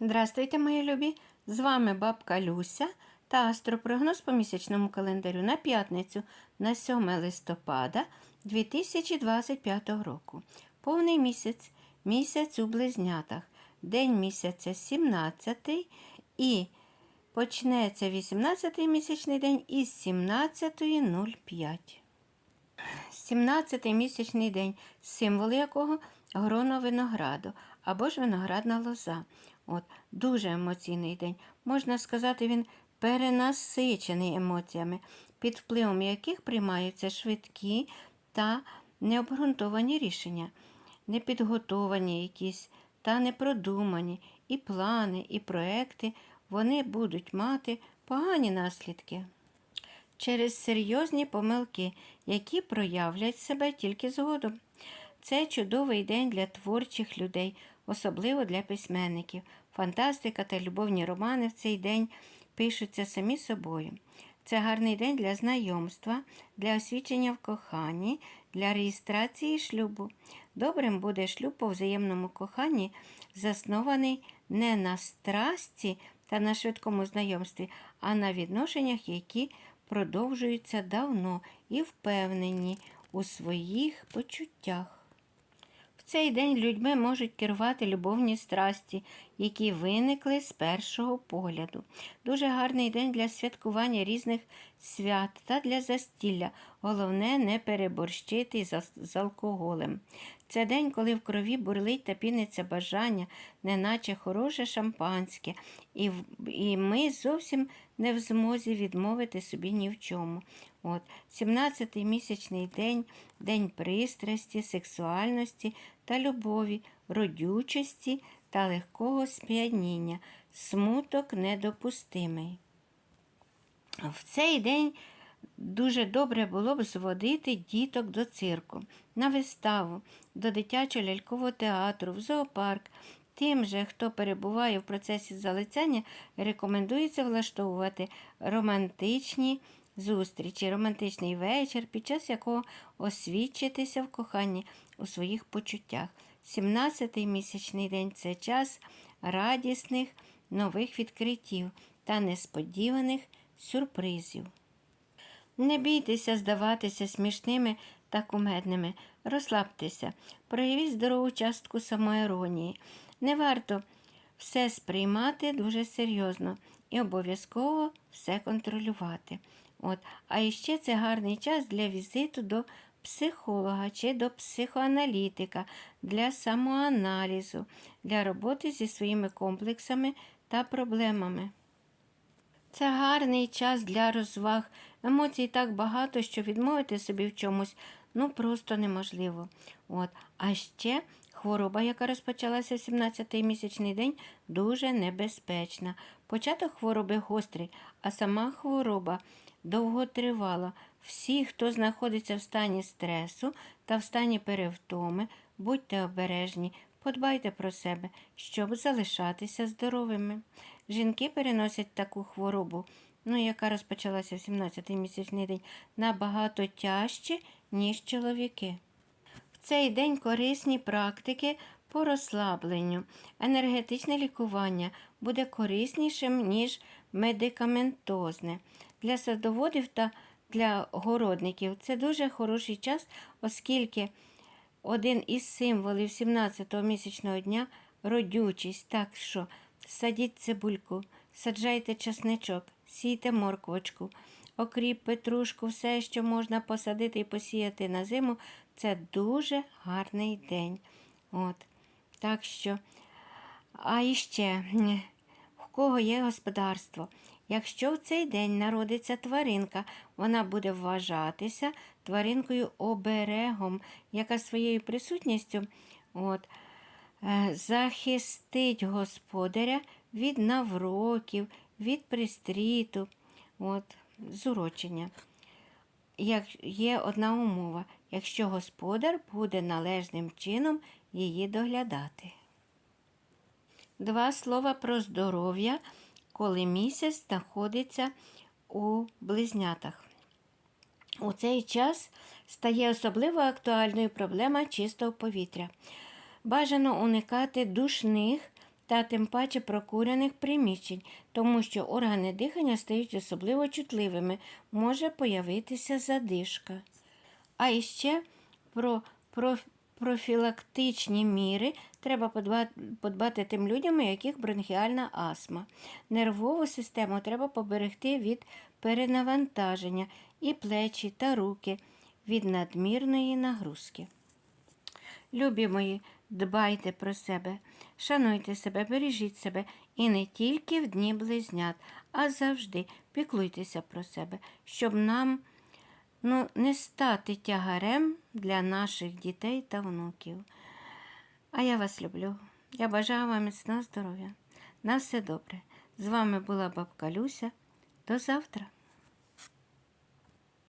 Здравствуйте, мої любі! З вами бабка Люся та астропрогноз по місячному календарю на п'ятницю на 7 листопада 2025 року. Повний місяць, місяць у близнятах, день місяця 17 і почнеться 18 й місячний день із 17.05. 17-й місячний день, символ якого гроно винограду або ж виноградна лоза. От, Дуже емоційний день. Можна сказати, він перенасичений емоціями, під впливом яких приймаються швидкі та необґрунтовані рішення, непідготовані якісь та непродумані і плани, і проекти вони будуть мати погані наслідки через серйозні помилки, які проявлять себе тільки згодом. Це чудовий день для творчих людей, особливо для письменників. Фантастика та любовні романи в цей день пишуться самі собою. Це гарний день для знайомства, для освічення в коханні, для реєстрації шлюбу. Добрим буде шлюб по взаємному коханні, заснований не на страсті та на швидкому знайомстві, а на відношеннях, які продовжуються давно і впевнені у своїх почуттях. Цей день людьми можуть керувати любовні страсті, які виникли з першого погляду. Дуже гарний день для святкування різних свят та для застілля. Головне не переборщити з, алкоголем. Це день, коли в крові бурлить та піниться бажання, неначе хороше шампанське, і і ми зовсім не в змозі відмовити собі ні в чому. От, 17-й місячний день, день пристрасті, сексуальності та любові, родючості та легкого сп'яніння, смуток недопустимий. В цей день дуже добре було б зводити діток до цирку, на виставу, до дитячого лялькового театру, в зоопарк. Тим же, хто перебуває в процесі залицяння, рекомендується влаштовувати романтичні зустрічі, романтичний вечір, під час якого освідчитися в коханні у своїх почуттях. 17-й місячний день це час радісних нових відкриттів та несподіваних сюрпризів. Не бійтеся здаватися смішними та кумедними, розслабтеся, проявіть здорову частку самоіронії. Не варто все сприймати дуже серйозно і обов'язково все контролювати. От. А іще це гарний час для візиту до психолога чи до психоаналітика, для самоаналізу, для роботи зі своїми комплексами та проблемами. Це гарний час для розваг. Емоцій так багато, що відмовити собі в чомусь ну просто неможливо. От. А ще хвороба, яка розпочалася в 17-й місячний день, дуже небезпечна. Початок хвороби гострий, а сама хвороба довго тривала. Всі, хто знаходиться в стані стресу та в стані перевтоми, будьте обережні, подбайте про себе, щоб залишатися здоровими. Жінки переносять таку хворобу, ну, яка розпочалася в 17-й місячний день, набагато тяжче, ніж чоловіки. В цей день корисні практики по розслабленню, енергетичне лікування буде кориснішим, ніж медикаментозне. Для садоводів та для городників це дуже хороший час, оскільки один із символів 17-го місячного дня родючість. Так що садіть цибульку, саджайте часничок, сійте морквочку, окріп, петрушку, все, що можна посадити і посіяти на зиму, це дуже гарний день. От. Так що, а іще, в кого є господарство. Якщо в цей день народиться тваринка, вона буде вважатися тваринкою оберегом, яка своєю присутністю от, захистить господаря від навроків, від пристріту, от, зурочення. Як є одна умова, якщо господар буде належним чином її доглядати. Два слова про здоров'я коли місяць знаходиться у близнятах. У цей час стає особливо актуальною проблема чистого повітря. Бажано уникати душних та тим паче прокурених приміщень, тому що органи дихання стають особливо чутливими, може появитися задишка. А іще про, про профілактичні міри треба подбати тим людям, у яких бронхіальна астма. Нервову систему треба поберегти від перенавантаження і плечі та руки від надмірної нагрузки. Любі мої, дбайте про себе, шануйте себе, бережіть себе і не тільки в дні близнят, а завжди піклуйтеся про себе, щоб нам ну, не стати тягарем для наших дітей та внуків. А я вас люблю. Я бажаю вам міцного здоров'я. На все добре. З вами була бабка Люся. До завтра.